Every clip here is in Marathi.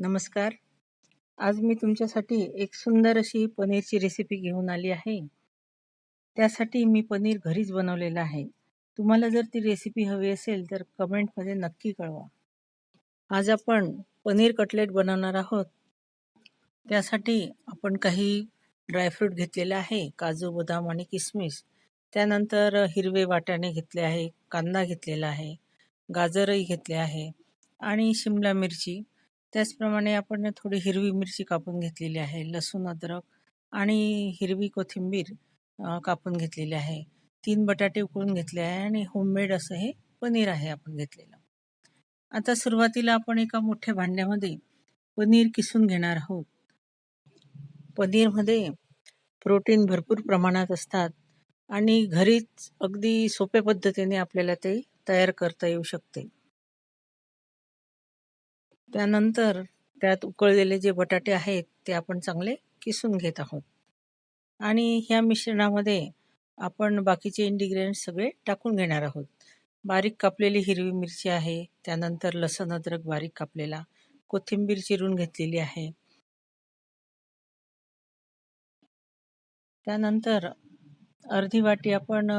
नमस्कार. आज मी तुमच्यासाठी एक सुंदर अशी पनीरची रेसिपी घेऊन आली आहे. त्यासाठी मी पनीर घरीच बनवलेलं आहे. तुम्हाला जर ती रेसिपी हवी असेल तर कमेंटमध्ये नक्की कळवा. आज आपण पनीर कटलेट बनवणार आहोत. त्यासाठी आपण काही ड्रायफ्रूट घेतलेले आहे काजू बदाम आणि किसमिस. त्यानंतर हिरवे वाटाणे घेतले आहे कांदा घेतलेला आहे गाजरही घेतले आहे आणि शिमला मिरची. त्याचप्रमाणे आपण थोडी हिरवी मिरची कापून घेतलेली आहे लसूण अद्रक आणि हिरवी कोथिंबीर कापून घेतलेली आहे. तीन बटाटे उकळून घेतले आहे आणि होममेड असं हे पनीर आहे आपण घेतलेलं. आता सुरुवातीला आपण एका मोठ्या भांड्यामध्ये पनीर किसून घेणार आहोत. पनीरमध्ये प्रोटीन भरपूर प्रमाणात असतात आणि घरीच अगदी सोप्या पद्धतीने आपल्याला ते तयार करता येऊ शकते. त्यानंतर त्यात उकळलेले जे बटाटे आहेत ते आपण चांगले किसून घेत आहोत. आणि ह्या मिश्रणामध्ये आपण बाकीचे इंडिग्रेडियंट्स सगळे टाकून घेणार आहोत. बारीक कापलेली हिरवी मिरची आहे त्यानंतर लसण अद्रक बारीक कापलेला. कोथिंबीर चिरून घेतलेली आहे. त्यानंतर अर्धी वाटी आपण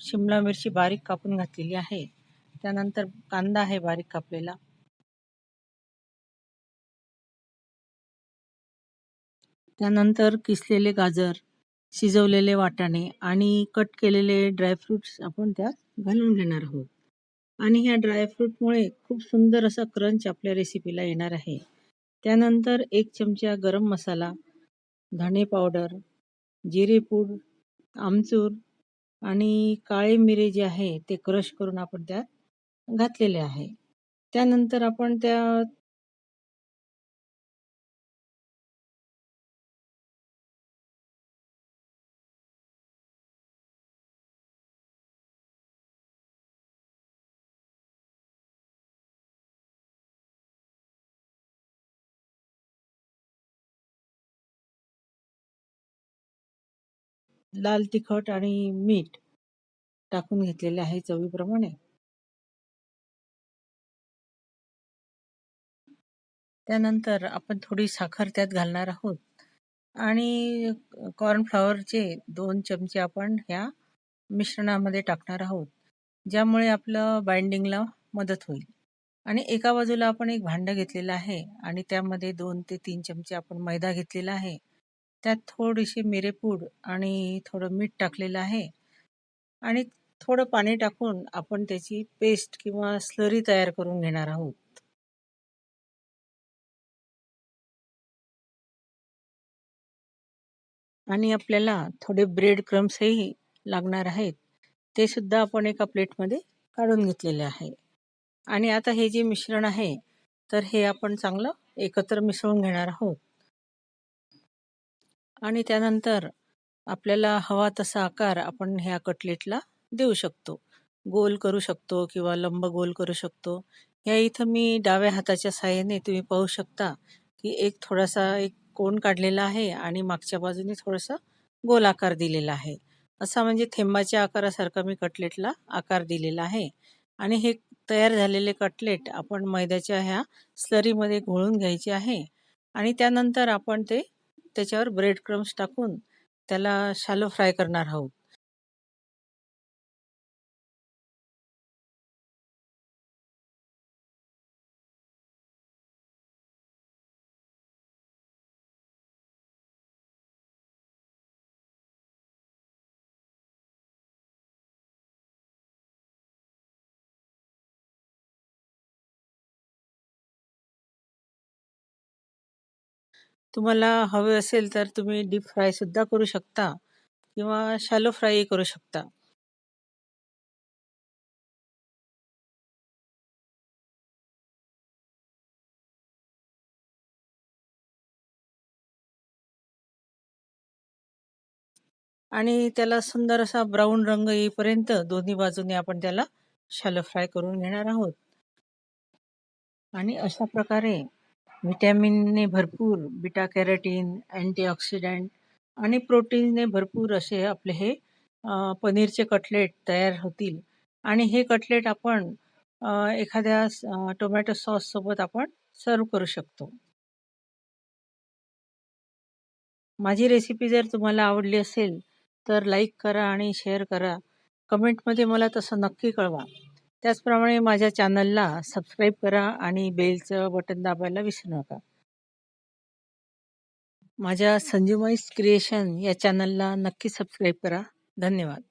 शिमला मिरची बारीक कापून घातलेली आहे. त्यानंतर कांदा आहे बारीक कापलेला. त्यानंतर किसलेले गाजर शिजवलेले वाटाणे आणि कट केलेले ड्रायफ्रूट्स आपण त्यात घालून घेणार आहोत. आणि ह्या ड्रायफ्रूटमुळे खूप सुंदर असा क्रंच आपल्या रेसिपीला येणार आहे. त्यानंतर एक चमचा गरम मसाला धणे पावडर जिरेपूड आमचूर आणि काळे मिरे जे आहे ते क्रश करून आपण त्यात घातलेले आहे. त्यानंतर आपण त्या लाल तिखट आणि मीठ टाकून घेतलेले आहे चवीप्रमाणे. त्यानंतर आपण थोडी साखर त्यात घालणार आहोत. आणि कॉर्नफ्लॉवरचे दोन चमचे आपण ह्या मिश्रणामध्ये टाकणार आहोत. ज्यामुळे आपलं बाइंडिंगला मदत होईल. आणि एका बाजूला आपण एक भांडं घेतलेलं आहे आणि त्यामध्ये दोन ते तीन चमचे आपण मैदा घेतलेला आहे. त्यात थोडीशी मिरेपूड आणि थोडं मीठ टाकलेलं आहे. आणि थोडं पाणी टाकून आपण त्याची पेस्ट किंवा स्लरी तयार करून घेणार आहोत. आणि आपल्याला थोडे ब्रेड क्रम्सही लागणार आहेत. ते सुद्धा आपण एका प्लेटमध्ये काढून घेतलेले आहे. आणि आता हे जे मिश्रण आहे तर हे आपण चांगलं एकत्र मिसळून घेणार आहोत. आणि त्यानंतर आपल्याला हवा तसा आकार आपण ह्या कटलेटला देऊ शकतो. गोल करू शकतो किंवा लंब गोल करू शकतो. या इथं मी डाव्या हाताच्या साह्याने तुम्ही पाहू शकता की एक थोडासा एक कोण काढलेला आहे आणि मागच्या बाजूने थोडासा गोल आकार दिलेला आहे. असा म्हणजे थेंबाच्या आकारासारखा मी कटलेटला आकार दिलेला आहे. आणि हे तयार झालेले कटलेट आपण मैद्याच्या ह्या स्लरीमध्ये घोळून घ्यायचे आहे. आणि त्यानंतर आपण ते त्याच्यावर ब्रेड क्रम्स टाकून त्याला शालो फ्राय करणार आहोत. तुम्हाला हवे असेल तर तुम्ही डीप फ्रायसुद्धा करू शकता किंवा शॅलो फ्रायही करू शकता. आणि त्याला सुंदर असा ब्राऊन रंग येईपर्यंत दोन्ही बाजूने आपण त्याला शॅलो फ्राय करून घेणार आहोत. आणि अशा प्रकारे व्हिटॅमिनने भरपूर बिटा कॅरेटीन अँटीऑक्सिडंट आणि प्रोटीनने भरपूर असे आपले हे पनीरचे कटलेट तयार होतील. आणि हे कटलेट आपण एखाद्या टोमॅटो सॉससोबत आपण सर्व करू शकतो. माझी रेसिपी जर तुम्हाला आवडली असेल तर लाईक करा आणि शेअर करा. कमेंटमध्ये मला तसं नक्की कळवा. त्याचप्रमाणे माझ्या चॅनलला सबस्क्राईब करा आणि बेलचं बटन दाबायला विसरू नका. माझ्या संजुमाईस क्रिएशन या चॅनलला नक्की सबस्क्राईब करा. धन्यवाद.